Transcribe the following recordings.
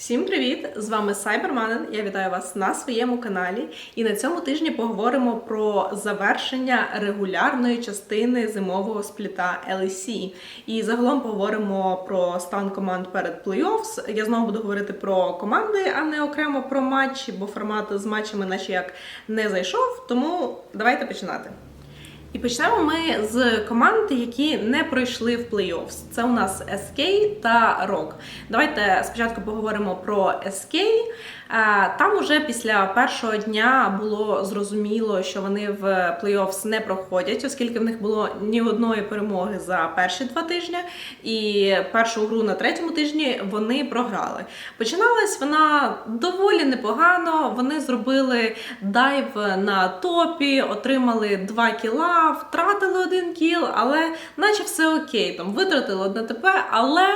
Всім привіт! З вами Сайберманен. Я вітаю вас на своєму каналі. І на цьому тижні поговоримо про завершення регулярної частини зимового спліта LEC. І загалом поговоримо про стан команд перед плей-оффс. Я знову буду говорити про команди, а не окремо про матчі, бо формат з матчами, наче як не зайшов. Тому давайте починати. І почнемо ми з команд, які не пройшли в плей-оффс. Це у нас SK та Рок. Давайте спочатку поговоримо про SK. Е, Там уже після першого дня було зрозуміло, що вони в плей-оффс не проходять, оскільки в них було ні одної перемоги за перші два тижні. І першу гру на третьому тижні вони програли. Починалась вона доволі непогано. Вони зробили дайв на топі, отримали 2 кіла, втратили один кіл, але наче все окей. Там витратили одне ТП, але.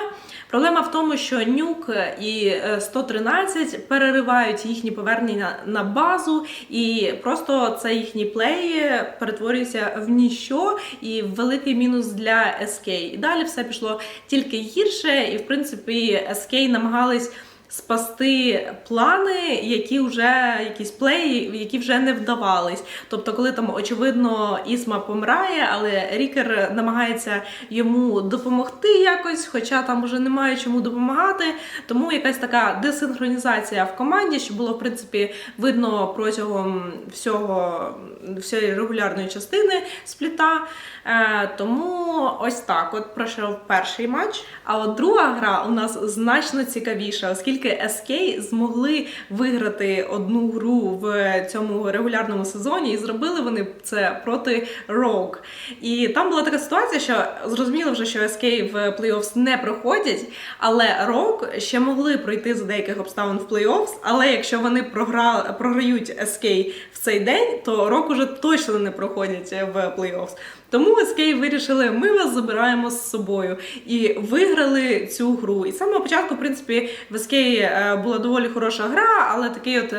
Проблема в тому, що нюк і е, 113 переривають їхні повернення на базу, і просто це їхні плей перетворюється в ніщо і в великий мінус для SK. І далі все пішло тільки гірше, і в принципі SK намагались. Спасти плани, які вже якісь плеї, які вже не вдавались. Тобто, коли там очевидно Ісма помирає, але Рікер намагається йому допомогти якось, хоча там вже немає чому допомагати. Тому якась така десинхронізація в команді, що було в принципі видно протягом всього всієї регулярної частини спліта. Е, тому ось так от пройшов перший матч. А от друга гра у нас значно цікавіша, оскільки SK змогли виграти одну гру в цьому регулярному сезоні, і зробили вони це проти Rogue. І там була така ситуація, що зрозуміло вже, що SK в плей-оффс не проходять, але Rogue ще могли пройти за деяких обставин в плей-оффс, але якщо вони програ... програють SK в цей день, то Rogue уже точно не проходять в плей-оффс. Тому Escape вирішили, ми вас забираємо з собою і виграли цю гру. І з самого початку, в принципі, в SK е, була доволі хороша гра, але такий от.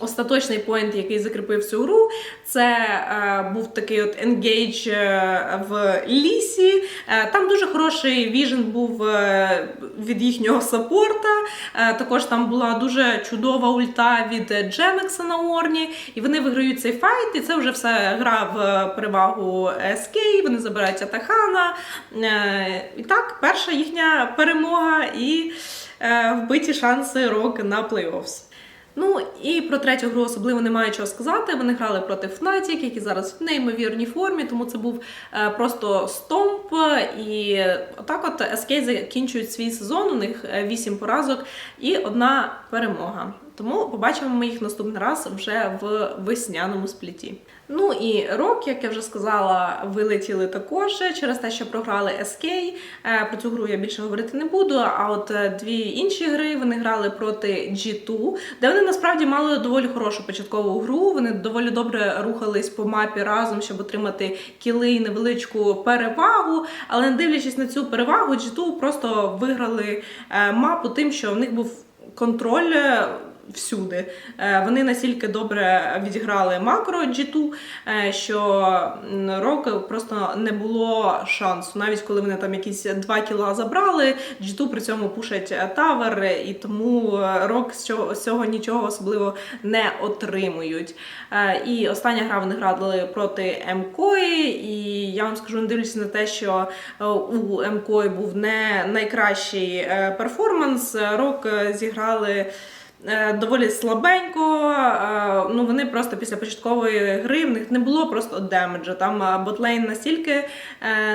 Остаточний поінт, який закріпив цю гру, це е, був такий от енгейдж в лісі. Е, там дуже хороший віжен був е, від їхнього саппорта. Е, також там була дуже чудова ульта від Джемекса на Орні. І вони виграють цей файт, і це вже все гра в перевагу SK, Вони забирають Атахана. Е, і так, перша їхня перемога і е, вбиті шанси рок на плей-оффс. Ну і про третю гру особливо немає чого сказати. Вони грали проти Fnatic, які зараз в неймовірній формі, тому це був е, просто стомп. І отак от SK закінчують свій сезон. У них 8 поразок і одна перемога. Тому побачимо ми їх наступний раз вже в весняному спліті. Ну і рок, як я вже сказала, вилетіли також через те, що програли SK. Е, Про цю гру я більше говорити не буду. А от е, дві інші гри вони грали проти G2, де вони насправді мали доволі хорошу початкову гру. Вони доволі добре рухались по мапі разом, щоб отримати кіли і невеличку перевагу. Але не дивлячись на цю перевагу, G2 просто виграли е, мапу тим, що в них був контроль. Всюди Е, вони настільки добре відіграли макро G2, е, що Рок просто не було шансу. Навіть коли вони там якісь 2 кіла забрали, G2 при цьому пушать е, тавер, і тому Рок з цього, нічого особливо не отримують. І остання гра вони грали проти МКОї, і я вам скажу, не дивлячись на те, що у МКОї був не найкращий перформанс, Рок зіграли. Е, доволі слабенько. е, Ну вони просто після початкової гри в них не було просто демеджа. Там е, ботлейн настільки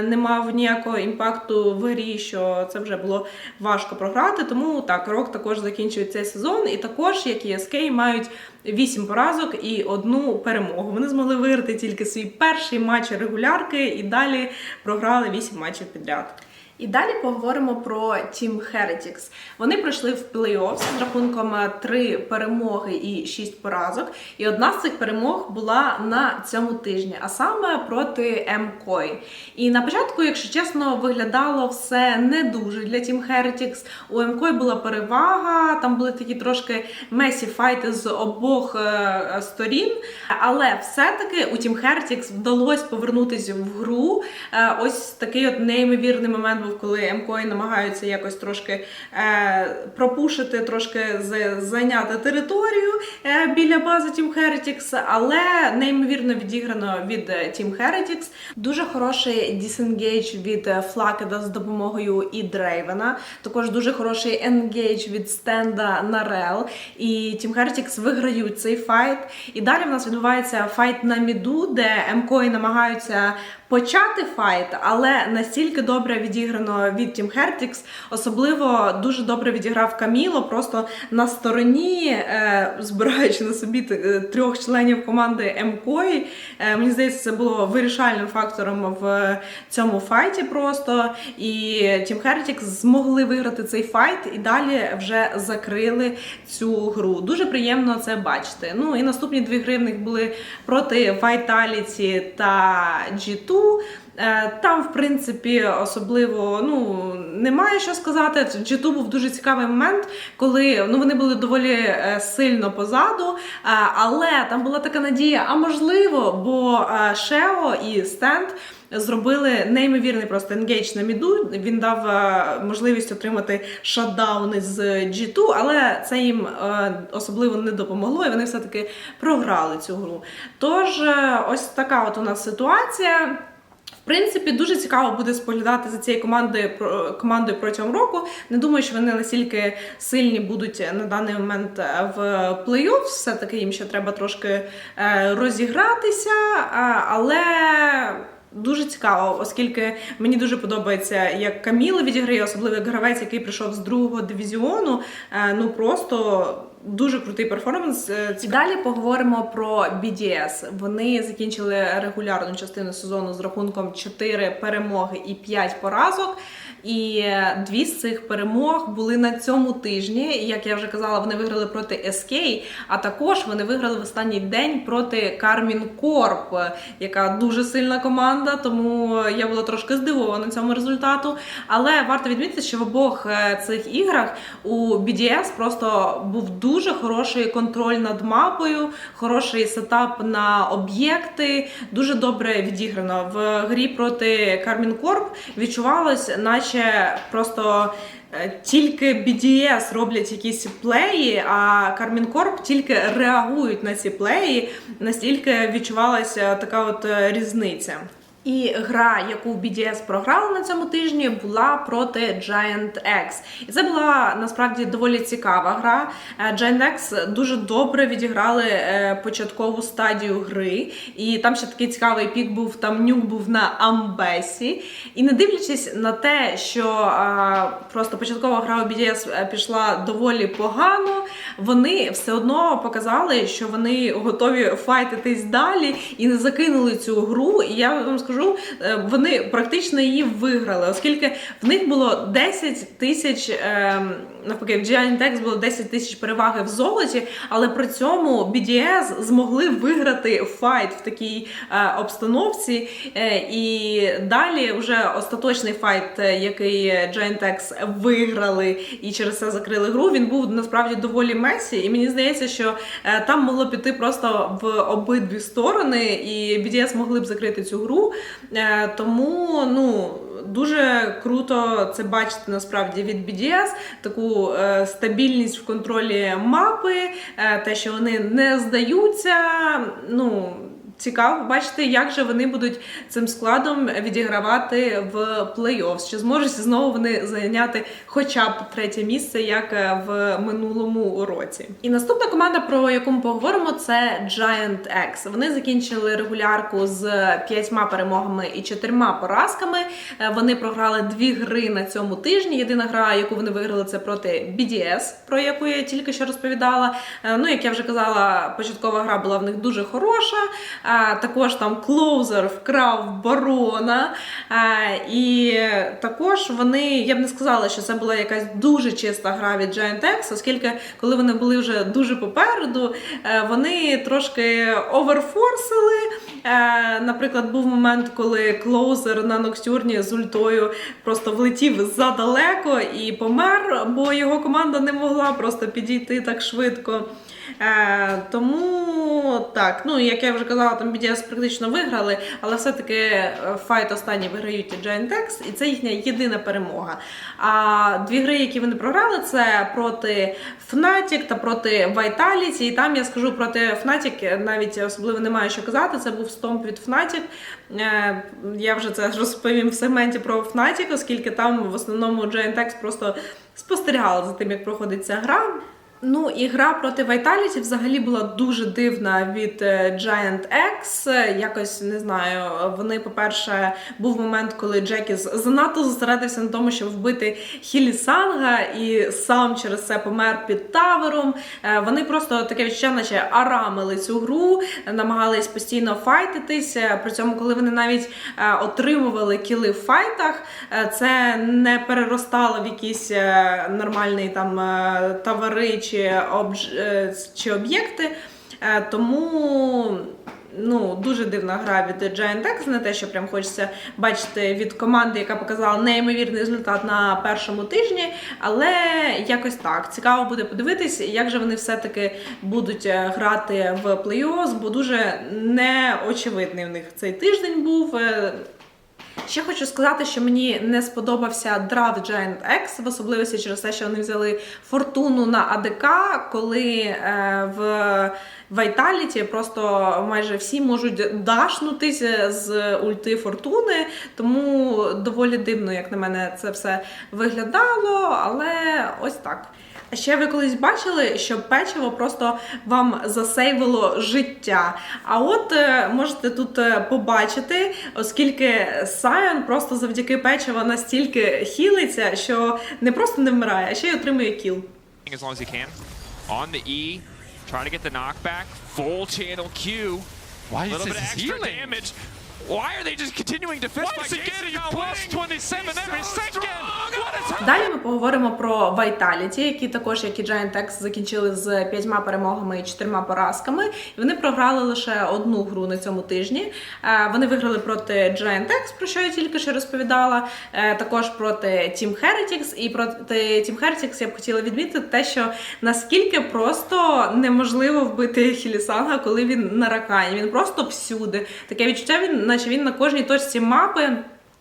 не мав ніякого імпакту в грі, що це вже було важко програти. Тому так, рок також закінчує цей сезон, і також, як і SK, мають 8 поразок і одну перемогу. Вони змогли виграти тільки свій перший матч регулярки і далі програли 8 матчів підряд. І далі поговоримо про Team Heretics. Вони пройшли в плей-офф з рахунком 3 перемоги і 6 поразок. І одна з цих перемог була на цьому тижні, а саме проти МКОй. І на початку, якщо чесно, виглядало все не дуже для Team Heretics. У МКОй була перевага, там були такі трошки месі файти з обох е, сторін. Але все-таки у Team Heretics вдалося повернутися в гру. Е, Ось такий от неймовірний момент був командою, коли МКО намагаються якось трошки е, пропушити, трошки зайняти територію е, біля бази Team Heretics, але неймовірно відіграно від е, Team Heretics. Дуже хороший дісенгейдж від е, Флакеда з допомогою і Дрейвена. Також дуже хороший енгейдж від стенда на Рел. І Team Heretics виграють цей файт. І далі в нас відбувається файт на міду, де МКО намагаються почати файт, але настільки добре відіграно від Team Heretics, особливо дуже добре відіграв Каміло, просто на стороні, е, збираючи на собі е, трьох членів команди МКОї. Е, мені здається, це було вирішальним фактором в цьому файті просто. І Team Heretics змогли виграти цей файт і далі вже закрили цю гру. Дуже приємно це бачити. Ну і наступні дві гри в них були проти Vitality та G2. Е, Там, в принципі, особливо ну немає що сказати. G2 був дуже цікавий момент, коли ну вони були доволі е, сильно позаду, е, але там була така надія, а можливо, бо Шео і Стенд. Зробили неймовірний просто енгейдж на міду. Він дав можливість отримати шатдауни з G2, але це їм особливо не допомогло, і вони все-таки програли цю гру. Тож, ось така от у нас ситуація. Принципі, дуже цікаво буде споглядати за цією командою командою протягом року. Не думаю, що вони настільки сильні будуть на даний момент е, в плей-офф. Все-таки їм ще треба трошки е, розігратися, але. Дуже цікаво, оскільки мені дуже подобається, як Каміла відіграє, особливо як гравець, який прийшов з другого дивізіону. Е, Ну просто дуже крутий перформанс. Е, І далі поговоримо про BDS. Вони закінчили регулярну частину сезону з рахунком 4 перемоги і 5 поразок. І дві з цих перемог були на цьому тижні. Як я вже казала, вони виграли проти SK, а також вони виграли в останній день проти Кармін Корп, яка дуже сильна команда. Тому я була трошки здивована цьому результату. Але варто відмітити, що в обох е, цих іграх у BDS просто був дуже хороший контроль над мапою, хороший сетап на об'єкти. Дуже добре відіграно в грі проти Кармін Корп. Відчувалось, наче просто. е, Тільки BDS роблять якісь плеї, а Кармін Корп тільки реагують на ці плеї. Настільки відчувалася така от е, різниця. І гра, яку BDS програли на цьому тижні, була проти Giant X. І це була насправді доволі цікава гра. Е, Giant X дуже добре відіграли е, початкову стадію гри. І там ще такий цікавий пік був. Там нюк був на Амбесі. І не дивлячись на те, що е, просто початкова гра у BDS пішла доволі погано, вони все одно показали, що вони готові файтитись далі і не закинули цю гру. І я вам скажу, е, вони практично її виграли, оскільки в них було 10 тисяч, е, навпаки, в Giant було 10 тисяч переваги в золоті, але при цьому BDS змогли виграти файт в такій е, обстановці. І далі вже остаточний файт, який Giant виграли і через це закрили гру. Він був насправді доволі месі, і мені здається, що там могло піти просто в обидві сторони, і BDS могли б закрити цю гру. Е, Тому ну. Дуже круто це бачити насправді від BDS, таку е, стабільність в контролі мапи, е, те, що вони не здаються. Ну цікаво бачити, як же вони будуть цим складом відігравати в плей-офф. Чи зможуть знову вони зайняти хоча б третє місце, як е, в минулому році. І наступна команда, про яку ми поговоримо, це Giant X. Вони закінчили регулярку з п'ятьма перемогами і чотирма поразками. Е, Вони програли дві гри на цьому тижні. Єдина гра, яку вони виграли, це проти BDS, про яку я тільки що розповідала. Е, Ну, як я вже казала, початкова гра була в них дуже хороша. А, Також там клоузер вкрав барона. А, І також вони, я б не сказала, що це була якась дуже чиста гра від Giant X, оскільки коли вони були вже дуже попереду, е, вони трошки оверфорсили. Е, наприклад, був момент, коли клоузер на Ноктюрні з ультою просто влетів задалеко і помер, бо його команда не могла просто підійти так швидко. Е, тому так, ну як я вже казала, там BDS практично виграли, але все-таки е, файт останній виграють Giant і це їхня єдина перемога. А дві гри, які вони програли, це проти Fnatic та проти Vitality. І там я скажу проти Fnatic навіть особливо немає що казати. Це був стомп від Fnatic. Е, Я вже це розповім в сегменті про Fnatic, оскільки там в основному Giant просто спостерігала за тим, як проходить ця гра. Ну, і гра проти Vitality взагалі була дуже дивна від е, Giant X. Якось не знаю. Вони, по-перше, був момент, коли Джекіс занадто зосередився на тому, щоб вбити Хілісанга, і сам через це помер під тавером. Е, Вони просто таке відчуття, наче арамили цю гру, намагались постійно файтитись. Е, При цьому, коли вони навіть отримували кіли в файтах, це не переростало в якісь е, нормальні там тавари чи, обж... е, чи об'єкти. Е, Тому ну, дуже дивна гра від Giant X, не те, що прям хочеться бачити від команди, яка показала неймовірний результат на першому тижні. Але якось так. Цікаво буде подивитись, як же вони все-таки будуть е, грати в плей-офф, бо дуже неочевидний в них цей тиждень був. Ще хочу сказати, що мені не сподобався драфт Giant X, в особливості через те, що вони взяли фортуну на АДК, коли е, в Vitality просто майже всі можуть дашнутися з ульти фортуни. Тому доволі дивно, як на мене, це все виглядало, але ось так. А ще ви колись бачили, що печиво просто вам засейвило життя. А от е, можете тут е, побачити, оскільки Сайон просто завдяки печиву настільки хілиться, що не просто не вмирає, а ще й отримує кіл. as long as he can. On the E, trying to get the knockback. Full channel Q. Why is this healing? damage. Why are they just continuing to fist Why fight? is he Jason getting not plus 27 He's every second? strong. What is happening? Далі ми поговоримо про Vitality, які також, як і Giant X, закінчили з п'ятьма перемогами і чотирма поразками. І вони програли лише одну гру на цьому тижні. Е, Вони виграли проти Giant X, про що я тільки що розповідала. е, Також проти Team Heretics. І проти Team Heretics я б хотіла відмітити те, що наскільки просто неможливо вбити Хілісанга, коли він на ракані. Він просто всюди. Таке відчуття, він, наче він на кожній точці мапи.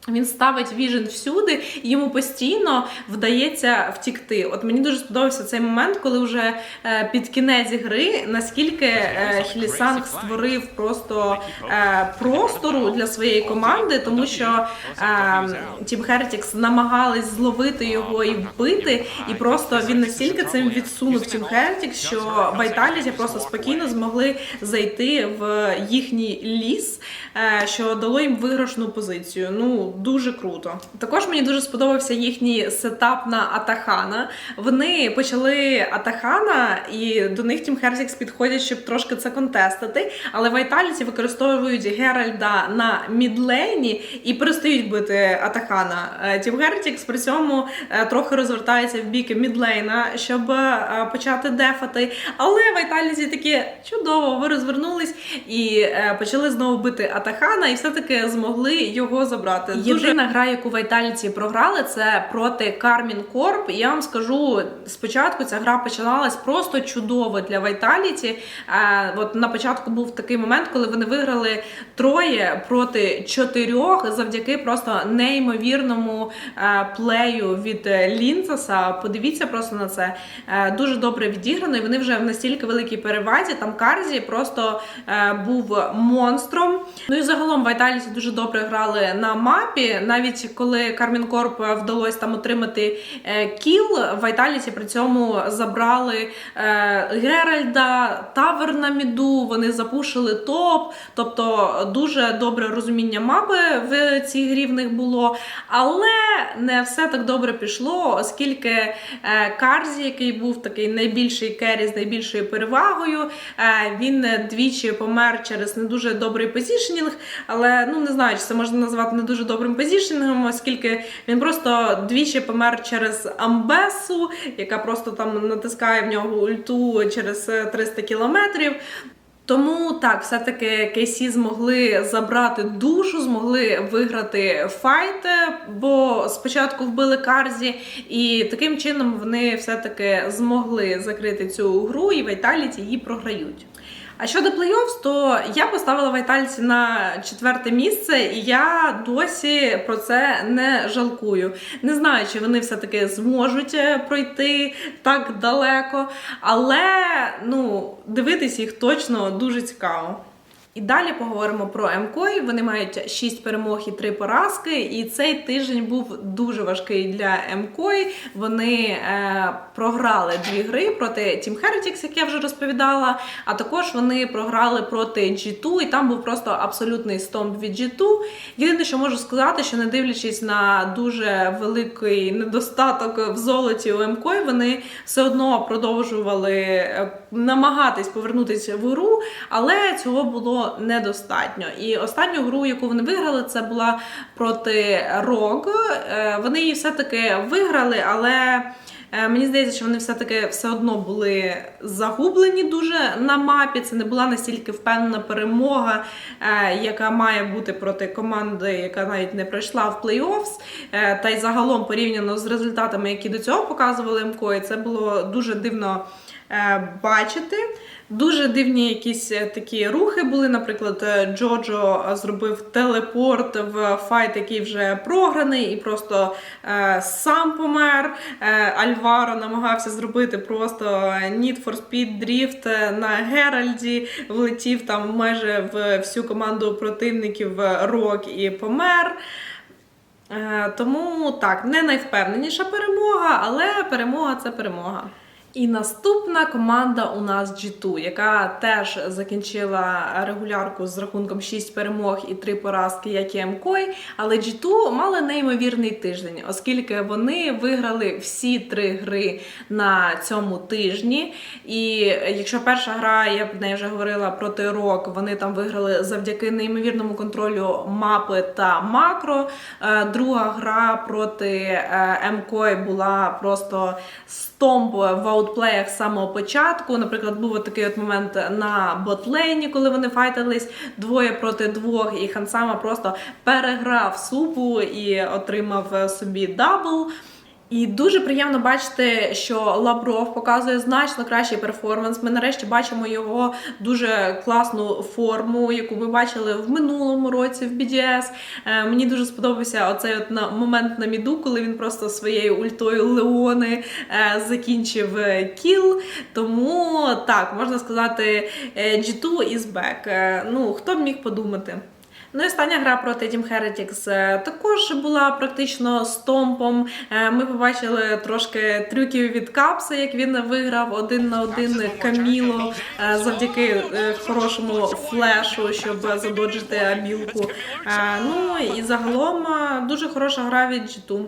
Він ставить віжен всюди, і йому постійно вдається втікти. От мені дуже сподобався цей момент, коли вже е, під кінець гри наскільки е, Хілісанг створив просто е, простору для своєї команди, тому що Тім Хертікс намагались зловити його і вбити, і просто він настільки цим відсунув Тім Хертікс, що Вайталіті просто спокійно змогли зайти в їхній ліс, що дало їм виграшну позицію. Ну дуже круто. Також мені дуже сподобався їхній сетап на Атахана. Вони почали Атахана, і до них Тім Херсікс підходять, щоб трошки це контестити. Але Вайталіті використовують Геральда на мідлейні і перестають бити Атахана. Е, Тім Хертікс при цьому е, трохи розвертається в бік мідлейна, щоб е, почати дефати. Але Вайталіті такі чудово, ви розвернулись і почали знову бити Атахана, і все-таки змогли його забрати. Єдина гра, яку Vitality програли, це проти Кармін Корп. Я вам скажу, спочатку ця гра починалась просто чудово для Vitality. Е, от на початку був такий момент, коли вони виграли троє проти чотирьох завдяки просто неймовірному е, плею від е, Лінцеса. Подивіться просто на це. Дуже добре відіграно, і вони вже в настільки великій перевазі. Там Карзі просто був монстром. Ну і загалом Vitality дуже добре грали на мапі. Навіть коли Кармін Корп вдалося там отримати е, кіл, Vitality при цьому забрали е, Геральда, Тавер на міду, вони запушили топ. Тобто дуже добре розуміння мапи в цій грі в них було. Але не все так добре пішло, оскільки е, Карзі, який був такий найбільший керрі з найбільшою перевагою, він двічі помер через не дуже добрий позішнінг, але ну не знаю, чи це можна назвати не дуже добрим позішнінгом, оскільки він просто двічі помер через Амбесу, яка просто там натискає в нього ульту через е, 300 кілометрів. Тому так, все-таки KC змогли забрати душу, змогли виграти файт, бо спочатку вбили Карзі, і таким чином вони все-таки змогли закрити цю гру, і Вайталіті її програють. А щодо плей-оффс, то я поставила Вайтальці на четверте місце, і я досі про це не жалкую. Не знаю, чи вони все-таки зможуть е, пройти так далеко, але ну, дивитись їх точно дуже цікаво. І далі поговоримо про МКОЙ. Вони мають 6 перемог і 3 поразки. І цей тиждень був дуже важкий для МКОЙ. Вони е, програли дві гри проти Team Heretics, як я вже розповідала. А також вони програли проти G2, і там був просто абсолютний стомп від G2. Єдине, що можу сказати, що не дивлячись на дуже великий недостаток в золоті у МКОЙ, вони все одно продовжували е, намагатись повернутися в гру, але цього було недостатньо. І останню гру, яку вони виграли, це була проти Рог. Е, Вони її все-таки виграли, але. е, Мені здається, що вони все-таки все одно були загублені дуже на мапі. Це не була настільки впевнена перемога, е, яка має бути проти команди, яка навіть не пройшла в плей-оффс. Та й загалом порівняно з результатами, які до цього показували МКО, це було дуже дивно бачити. Дуже дивні якісь е, такі рухи були. Наприклад, е, Джоджо зробив телепорт в файт, який вже програний, і просто е, сам помер. Е, Альваро намагався зробити просто Need for Speed Drift на Геральді, влетів там майже в всю команду противників Рок і помер. Е, Тому так, не найвпевненіша перемога, але перемога це перемога. І наступна команда у нас G2, яка теж закінчила регулярку з рахунком 6 перемог і 3 поразки, як і МКОЙ. Але G2 мали неймовірний тиждень, оскільки вони виграли всі три гри на цьому тижні. І якщо перша гра, я в неї вже говорила проти Рок, вони там виграли завдяки неймовірному контролю мапи та макро. Е, Друга гра проти е, МКОЙ була просто стомп в аутплеях з самого початку. Наприклад, був такий от момент на ботлейні, коли вони файтились двоє проти двох, і Хансама просто переграв супу і отримав е, собі дабл. І дуже приємно бачити, що Лабров показує значно кращий перформанс. Ми нарешті бачимо його дуже класну форму, яку ми бачили в минулому році в BDS. Е, мені дуже сподобався оцей от момент на міду, коли він просто своєю ультою Леони е, закінчив е, кіл. Тому так можна сказати, е, G2 is back. Ну хто б міг подумати? Ну і остання гра проти Team Heretics також була практично стомпом. Е, Ми побачили трошки трюків від Капса, як він виграв один на один Каміло е, завдяки е, хорошому флешу, щоб задоджити Амілку. Ну і загалом дуже хороша гра від G2.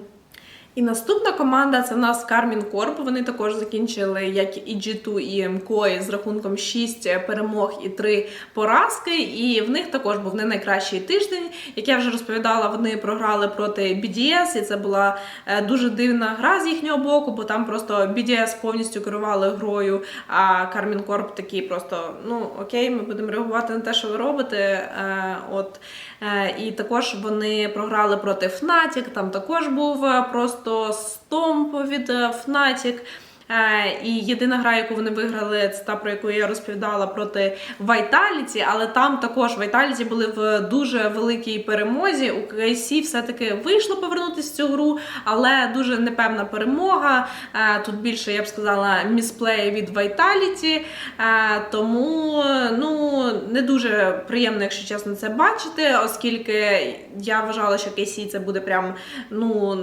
І наступна команда це в нас Кармін Корп. Вони також закінчили, як і G2, і МКО з рахунком 6 перемог і 3 поразки. І в них також був не найкращий тиждень. Як я вже розповідала, вони програли проти BDS, і це була е, дуже дивна гра з їхнього боку, бо там просто BDS повністю керували грою. А Кармін Корп такий просто: ну окей, ми будемо реагувати на те, що ви робите. Е, От Е, і також вони програли проти Fnatic, Там також був е, просто стомп від Fnatic. Е, І єдина гра, яку вони виграли, це та про яку я розповідала проти Vitality, але там також Vitality були в дуже великій перемозі. У KC все-таки вийшло повернутися в цю гру, але дуже непевна перемога. Е, Тут більше я б сказала місплей від Vitality. Е, Тому ну не дуже приємно, якщо чесно, це бачити, оскільки я вважала, що KC це буде прям ну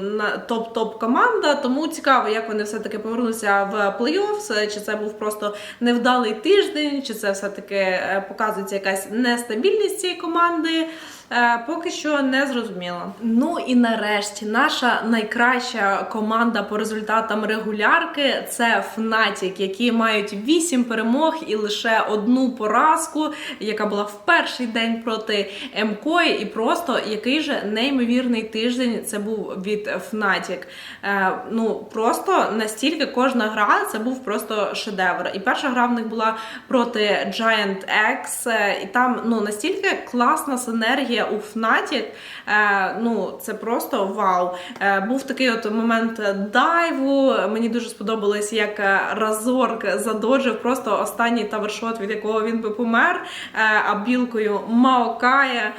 топ-топ команда. Тому цікаво, як вони все-таки повернуться в плей-офф, чи це був просто невдалий тиждень, чи це все-таки е, показується якась нестабільність цієї команди. Е, поки що не зрозуміло. Ну і нарешті наша найкраща команда по результатам регулярки це Fnatic, які мають 8 перемог і лише одну поразку, яка була в перший день проти МКОї. І просто який же неймовірний тиждень це був від Fnatic. Е, ну просто настільки кожна гра це був просто шедевр. І перша гра в них була проти Giant X, е, і там ну настільки класна синергія у ФНАТі. Е, ну це просто вау. Е, був такий от момент дайву. Мені дуже сподобалось, як е, Разорк задоджив просто останній тавершот, від якого він би помер, а білкою Маокає.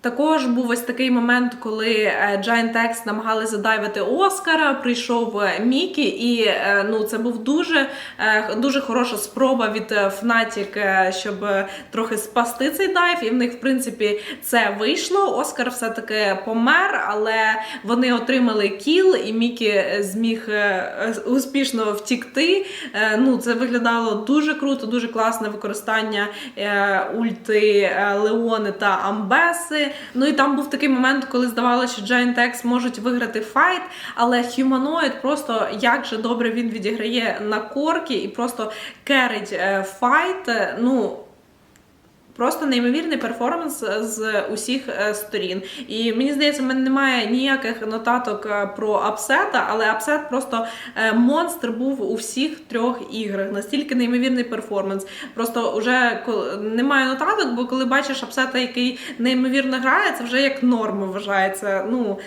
Також був ось такий момент, коли е, Giant X намагалися задайвити Оскара. Прийшов е, Мікі, і е, ну це був дуже, дуже хороша спроба від е, щоб трохи спасти цей дайв. І в них, в принципі, це вийшло. Оскар все-таки помер, але вони отримали кіл, і Мікі зміг успішно втікти. Ну, це виглядало дуже круто, дуже класне використання ульти Леони та Амбеси. Ну і там був такий момент, коли здавалося, що Giant X можуть виграти файт, але Humanoid просто як же добре він відіграє на коркі і просто керить е, файт. Е, Ну. Просто неймовірний перформанс з усіх е, сторін. І мені здається, в мене немає ніяких нотаток е, про апсета, але апсет просто е, монстр був у всіх трьох іграх. Настільки неймовірний перформанс. Просто вже немає нотаток, бо коли бачиш апсета, який неймовірно грає, це вже як норма вважається. Ну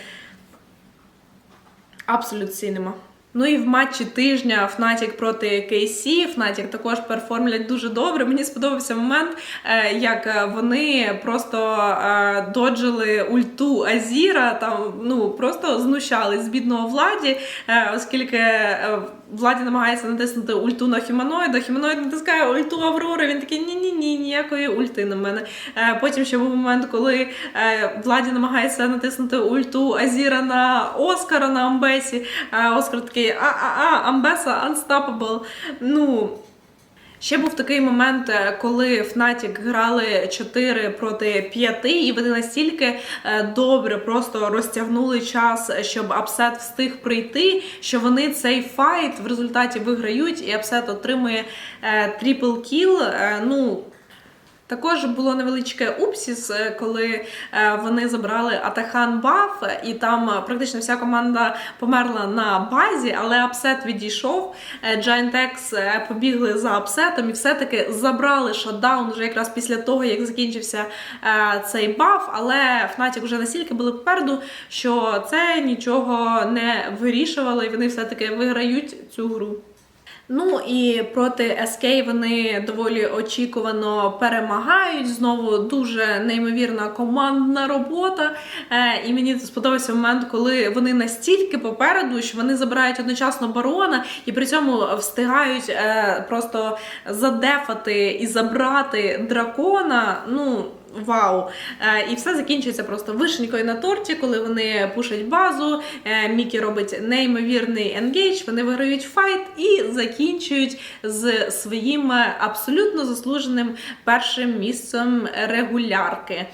абсолют сінема. Ну і в матчі тижня Fnatic проти KC. Fnatic також перформлять дуже добре. Мені сподобався момент, е, як е, вони просто е, доджили ульту Азіра, там ну просто знущались з бідного владі, оскільки владі намагається натиснути ульту на хюманоїда. Хюманоїд натискає ульту Аврори. Він такий ні-ні ні, ніякої ульти на мене. Потім ще був момент, коли владі намагається натиснути ульту Азіра на Оскара на Амбесі. Оскар такий а-а-а, Амбеса unstoppable. Ну. Ще був такий момент, е, коли Fnatic грали 4 проти 5, і вони настільки е, добре просто розтягнули час, щоб Апсет встиг прийти, що вони цей файт в результаті виграють, і Апсет отримує е, трипл кіл. Ну, також було невеличке упсіс, е, коли е, вони забрали Атахан Баф, і там е, практично вся команда померла на базі, але апсет відійшов. Giant побігли за апсетом і все-таки забрали шатдаун вже якраз після того, як закінчився цей баф. Але Fnatic вже настільки були попереду, що це нічого не вирішувало, і вони все-таки виграють цю гру. Ну і проти SK вони доволі очікувано перемагають. Знову дуже неймовірна командна робота. Е, і мені сподобався момент, коли вони настільки попереду, що вони забирають одночасно барона і при цьому встигають е, просто задефати і забрати дракона. Ну. Вау! Е, і все закінчується просто вишенькою на торті, коли вони пушать базу. е, Мікі робить неймовірний енгейдж, вони виграють файт і закінчують з своїм е, абсолютно заслуженим першим місцем регулярки.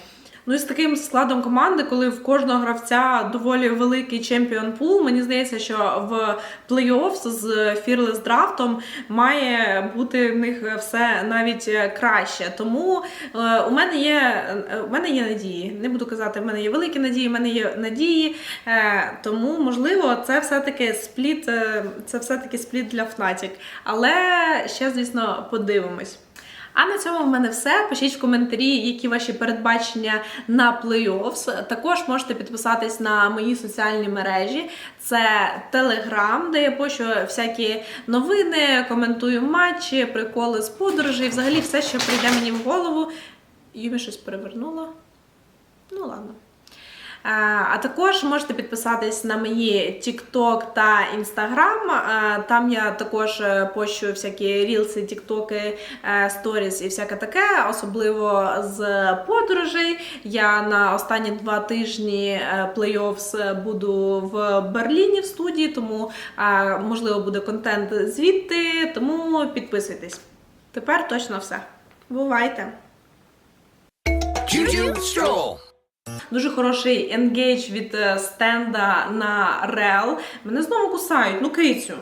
Ну і з таким складом команди, коли в кожного гравця доволі великий чемпіон пул, мені здається, що в плей-офф з Fearless драфтом має бути в них все навіть краще. Тому е, у мене є е, у мене є надії. Не буду казати, в мене є великі надії, в мене є надії. Е, тому можливо, це все-таки спліт, це все-таки спліт для Fnatic. Але ще, звісно, подивимось. А на цьому в мене все. Пишіть в коментарі, які ваші передбачення на плей-оффс. Також можете підписатись на мої соціальні мережі. Це Телеграм, де я пощу всякі новини, коментую матчі, приколи з подорожей, взагалі все, що прийде мені в голову. Юмі щось перевернула. Ну ладно. Е, А також можете підписатись на мої TikTok та Instagram. Е, Там я також е, пощу всякі рілси, тіктоки, сторіс і всяке таке, особливо з подорожей. Я на останні два тижні плей-оффс буду в Берліні в студії, тому можливо буде контент звідти. Тому підписуйтесь. Тепер точно все. Бувайте! Juju Stroll. Дуже хороший енгейдж від е, стенда на рел. Мене знову кусають. Ну, кицю.